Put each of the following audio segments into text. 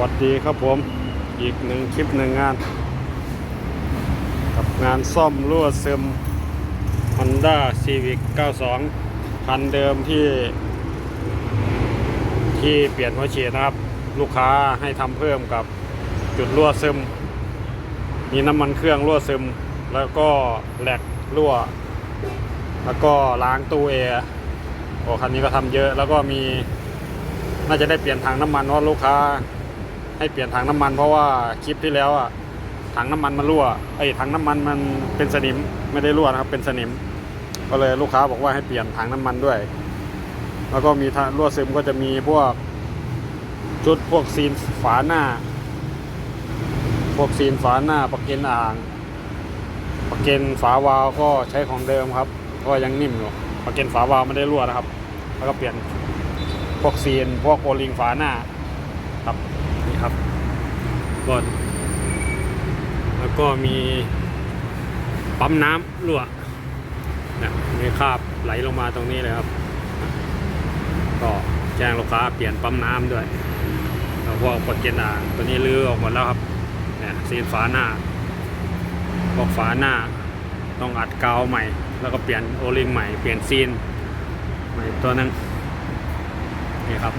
วัสดีครับผม อีกหนึ่งคลิปหนึ่งงาน กับงานซ่อมรั่วซึม Honda Civic 92 คันเดิมที่ ที่เปลี่ยนหัวฉีดนะครับ ลูกค้าให้ทำเพิ่มกับจุดรั่วซึม มีน้ำมันเครื่องรั่วซึม แล้วก็แหลกรั่ว แล้วก็ล้างตู้แอร์โอ้คันนี้ก็ทำเยอะแล้วก็มีน่าจะได้เปลี่ยนถังน้ำมันเพราะลูกค้า ให้เปลี่ยนถังน้ำมันเพราะว่าคลิปที่แล้วอะถังน้ำมันมันรั่วไอ้ถังน้ำมันมันเป็นสนิมไม่ได้รั่วนะครับเป็นสนิม ก็เลยลูกค้าบอกว่าให้เปลี่ยนถังน้ำมันด้วย แล้วก็มีทารั่วซึมก็จะมีพวกชุดพวกซีนฝาหน้า พวกซีนฝาหน้าประเก็นอ่างประเก็นฝาวาลก็ใช้ของเดิมครับก็ยังนิ่มอยู่ประเก็นฝาวาลไม่ได้รั่วนะครับ แล้วก็เปลี่ยนพวกซีนพวกโอลิงฝาหน้า ครับก่อนแล้วก็มีปั๊มน้ำรั่วนะมีคราบไหลลงมาตรงนี้เลยครับ ก็แจ้งลูกค้าเปลี่ยนปั๊มน้ำด้วยแล้วพวกปดเกนอ่างตัวนี้ลื้อออกหมดแล้วครับเนี่ยซีนฝาหน้าพวกฝาหน้าต้องอัดกาวใหม่ แล้วก็เปลี่ยนโอลิงใหม่ เปลี่ยนซีนใหม่ตัวนึงนี่ครับ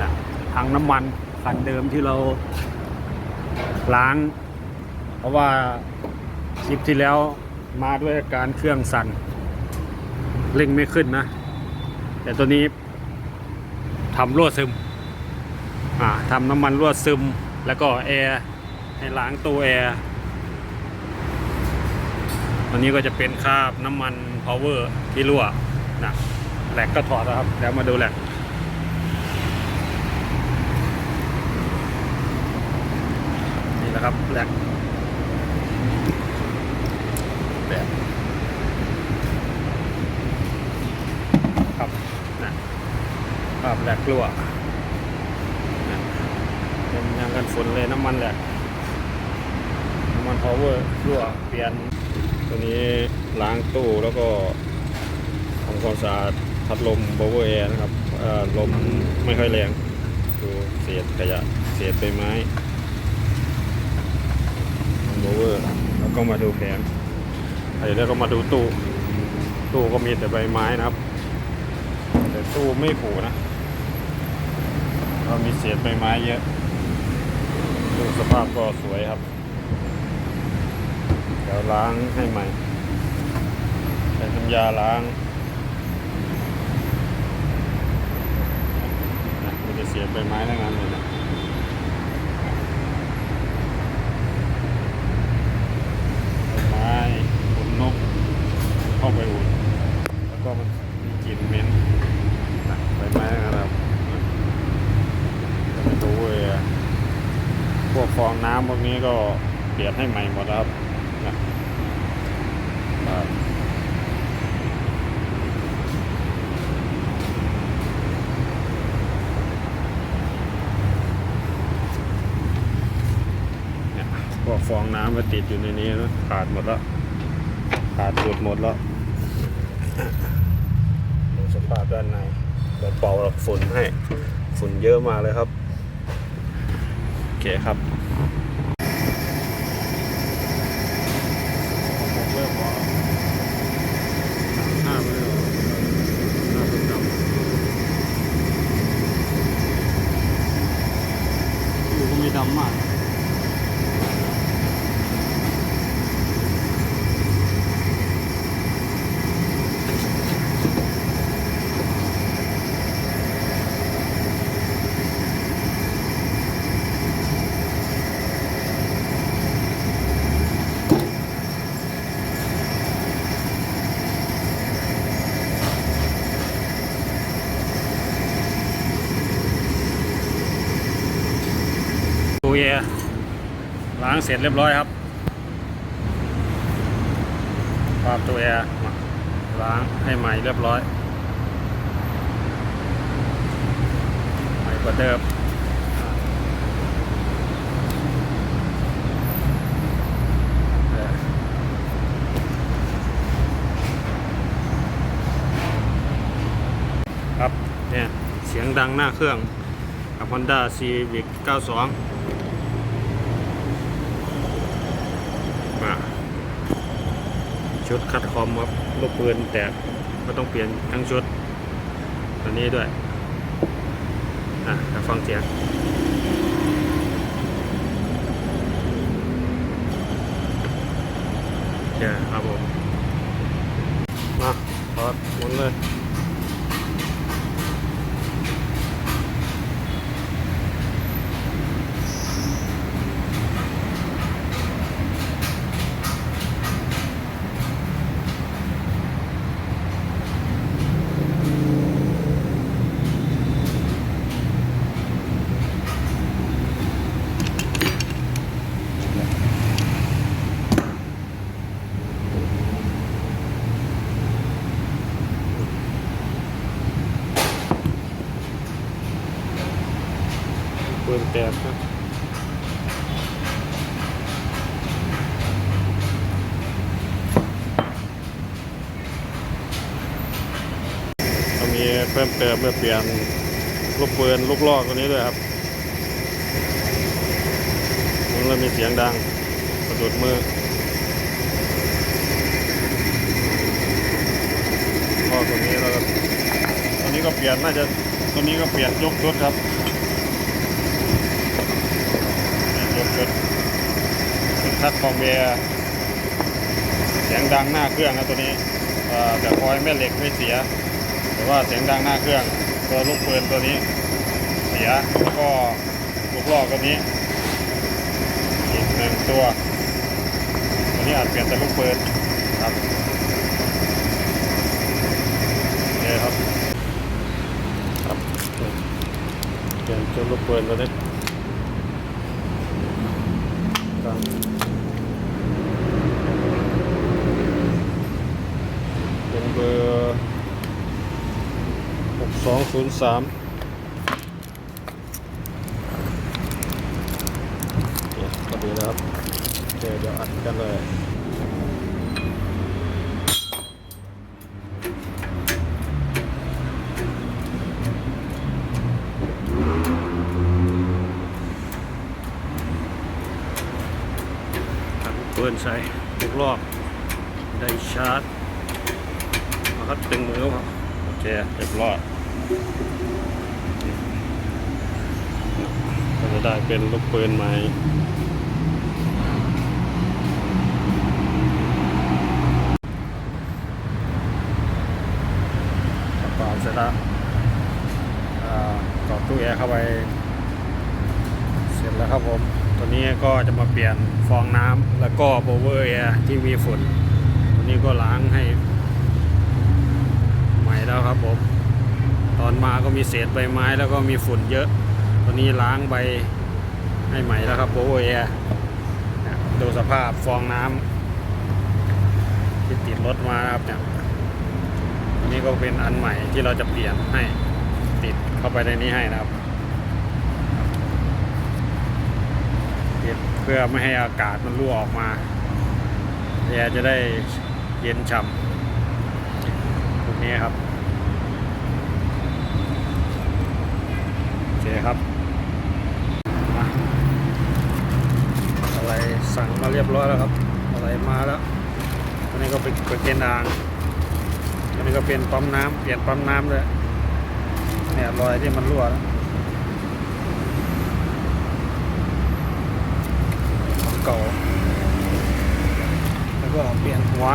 นะ ถังน้ำมันคันเดิมที่เราล้าง เพราะว่าคลิปที่แล้วมาด้วยอาการเครื่องสั่นเร่งไม่ขึ้นนะ แต่ตัวนี้ทำรั่วซึมทำน้ำมันรั่วซึม แล้วก็แอร์ให้ล้างตู้แอร์ตัวนี้ก็จะเป็นคราบน้ำมันพาวเวอร์ที่รั่วนะแหลกก็ถอดแล้วครับ แล้วมาดูแหลก นะครับแหลกแหลกครับนะครับแหลกรั่วเป็นยางกันฝนเลยน้ำมันแหลกน้ำมันพาวเวอร์รั่วเปลี่ยนตัวนี้ล้างตู้แล้วก็ทำความสะอาดพัดลมบ o เวอร์แอร์นะครับลมไม่ค่อยแรงดูเศษขยะเศษใบไม้บ o เวอร์ แล้วก็มาดูแผงแล้วก็มาดูตู้ ตู้ก็มีแต่ใบไม้นะครับ แต่ตู้ไม่ผูนะ ก็มีเศษใบไม้เยอะตู้สภาพก็สวยครับเดี๋ยวล้างให้ใหม่ใช้น้ำยาล้างนะมันจะเสียใบไม้ทั้งนั้นเลยนะใบไม้ขนนกเข้าไปอุ่น็มันมีกลิ่นเหม็นใบไม้นั้นครับจะไปดูเว้ยพวกฟองน้ำพวกนี้ก็เปลี่ยนให้ใหม่หมดครับนะครับพวกฟองน้ำมาติดอยู่ในนี้นะขาดหมดแล้วขาดหลุดหมดแล้ว ภาพด้านในเดี๋ยวเป่าหลักฝุ่นให้ฝุ่นเยอะมากเลยครับ โอเคครับผมเริ่มว่าหน้าไม่ได้หรอกหน้าเป็นดำอยู่ก็ไม่ดำมาก ตู้แอร์ล้าง เสร็จเรียบร้อยครับภาพตู้แอร์ล้างให้ใหม่เรียบร้อยใหม่กว่าเดิมครับเนี่ยเสียงดังหน้าเครื่องกับ Honda Civic 92มา ชุดคัดคอมครับลูกปืนแตกก็ต้องเปลี่ยนทั้งชุดตัวนี้ด้วย อะฟังเสียงโอเคครับผมมาขอดหมุนเลย นแตกครับก็มีเพิ่มเติมเมื่อเปลี่ยนลูกปืนลูกลอกตัวนี้ด้วยครับมันเริ่มมีเสียงดังสะดุดมือลอกตัวนี้แล้วก็ตัวนี้ก็เปลี่ยนน่าจะตัวนี้ก็เปลี่ยนยกชุดครับ ยกชุดชุดทัดคอมเบียเสียงดังหน้าเครื่องนะตัวนี้แต่คอยแม่เหล็กไม่เสีย แต่ว่าเสียงดังหน้าเครื่องตัวลูกปืนตัวนี้ เสียแล้วก็ลูกลอตัวนี้อีกหนึ่งตัว ตัวนี้อาจเปลี่ยนแต่ลูกปืนครับเคครับครับเปลี่ยนชุดลูกปืนตัวนี้ ครับเป็นเบอร์หกสอง ศูนย์สามก็ดีนะครับโอเคเดี๋ยวอัดกันเลยครับเปิดใส่ทุกรอบ ได้ชาร์จมาคัดตึงมือครับโอเคเรียบร้อย ก็จะได้เป็นลูกปืนใหม่ประกอบเสร็จแล้วต่อตู้แอร์เข้าไป เสร็จแล้วครับผม ตัวนี้ก็จะมาเปลี่ยนฟองน้ำแล้วก็โบเวอร์แอร์ที่มีฝุ่นตัวนี้ก็ล้างให้ม่แล้วครับผม ตอน มาก็มีเศษใบไม้แล้วก็มีฝุ่นเยอะตัวนี้ล้างใบให้ใหม่แล้วครับโบเวอร์แอร์ดูสภาพฟองน้ำที่ติดรถมาครับเนี่ยอันนี้ก็เป็นอันใหม่ที่เราจะเปลี่ยนให้ติดเข้าไปในนี้ให้นะครับปิดเพื่อไม่ให้อากาศมันรั่วออกมาแอร์จะได้เย็นฉ่ำตรงนี้ครับโอเคครับอะไรสั่งมาเรียบร้อยแล้วครับ อะไรมาแล้วอันนี้ก็เป็นกระเกนอ่างอันนี้ก็เป็นปั๊มน้ำเปลี่ยนปั๊มน้ำเลยเนี่ยรอยที่มันรั่วแล้วของเก่าแล้วก็เปลี่ยนหัว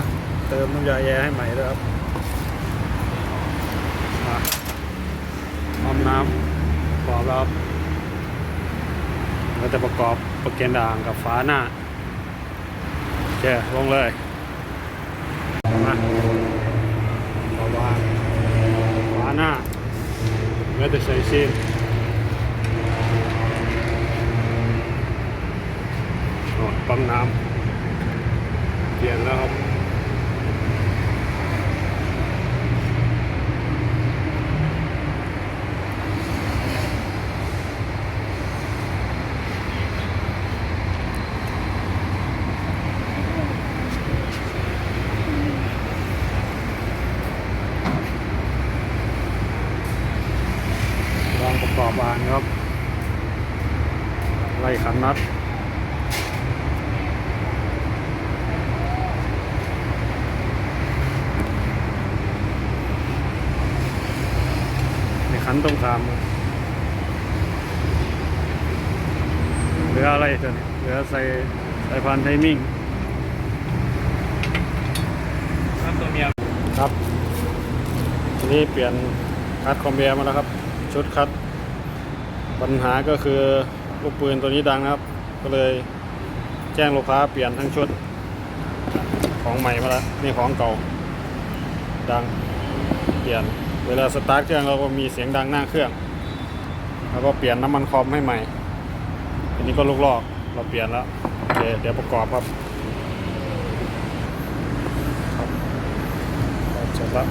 เติมน้ำยาแอร์ให้ใหม่ด้วยครับมาอ้อมน้ำ อบแล้วครับเราจะประกอบประเกนด่างกับฝาหน้าโอเคลงเลยมาขอวางฝาหน้าแล้วจะใส่ซีนอ๋อปั๊มน้ำเปลี่ยนแล้วครับ ล องประกอบอ่านครับ ไล่ขันน็อตในขันตรงขามเหลืออะไรตัวนี้เหลือใส่สายพานไทมิ่งครับตัวเมียครับทีนี้เปลี่ยนคัดคอมเบียร์มาแล้วครับ ชุดคัด ปัญหาก็คือลูกปืนตัวนี้ดังนะครับ ก็เลยแจ้งลูกค้าเปลี่ยนทั้งชุด ของใหม่มาแล้วนี่ของเก่า ดังเปลี่ยนเวลาสตาร์ทเครื่องเราก็มีเสียงดังหน้าเครื่อง แล้วก็เปลี่ยนน้ำมันคอมให้ใหม่อันนี้ก็ลูกลอกเราเปลี่ยนแล้วโอเคเดี๋ยวประกอบครับครับเสร็จแล้ว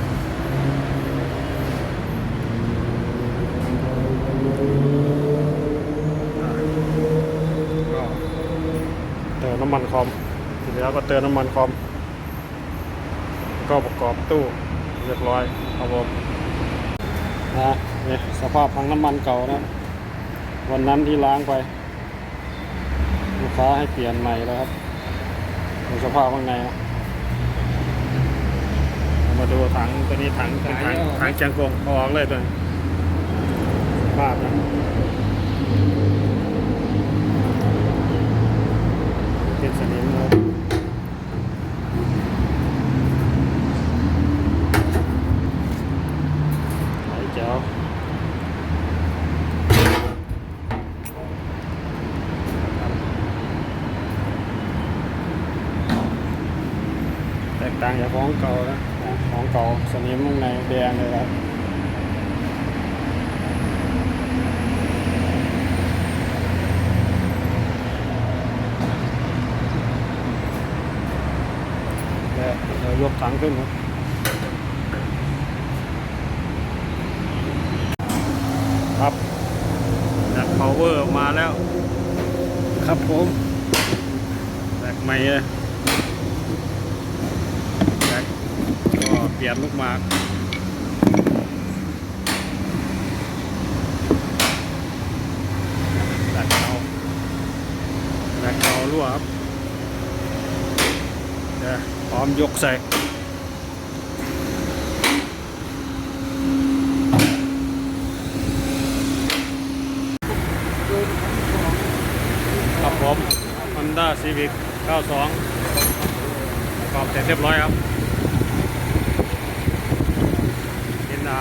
เติมน้ำมันคอมทีนี้ก็เติมน้ำมันคอม ก็ประกอบตู้เรียบร้อยครับผมนะเนี่ยสภาพพังน้ำมันเก่านะ วันนั้นที่ล้างไป ลูกค้าให้เปลี่ยนใหม่แล้วครับดูสภาพข้างในนะมาดูถังตัวนี้ถังเป็นถังถังแจงกงอออกเลยตัวนี้ สภาพนะเป็นสนิมครับไหลเจ้าแตกต่างจากของเก่านะของเก่าสนิมข้างในแดงเลยครับ ล้วเรายกถังขึ้นครับครับแบก power มาแล้ว ครับผมแบกใหม่เลยแบกก็เปลี่ยนลูกหมากแบกเก่าแบกเก่ารั่วครับเดี๋ยวพ ร้อมยกใส่ครับผม Honda Civic 92ประกอบเสร็จเรียบร้อยครับเห็นอา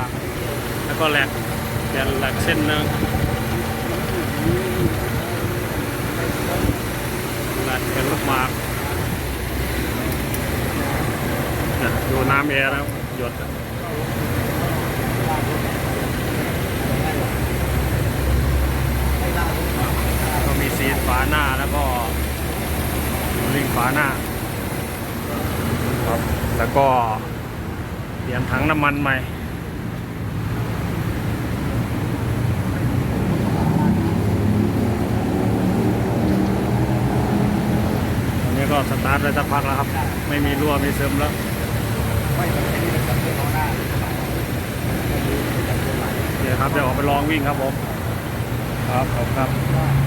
แล้วก็แหลกเปลี่ยนแหลกเส้นหนึงแหลกเป็นลูกหมาก เนี่ย ดูน้ำแอร์นะครับหยดก็มีซีนฝาหน้าแล้วก็ลิงฝาหน้าครับแล้วก็เปลี่ยนถังน้ำมันใหม่ตอนนี้ก็สตาร์ทได้สักพักแล้วครับ ไม่มีรั่วไม่ซึมแล้ว ไม่ต้องใช้เป็นจับเรื่องของหน้าเดี๋ยวครับเดี๋ยวออกไปลองวิ่งครับผม ครับขอบคุณครับ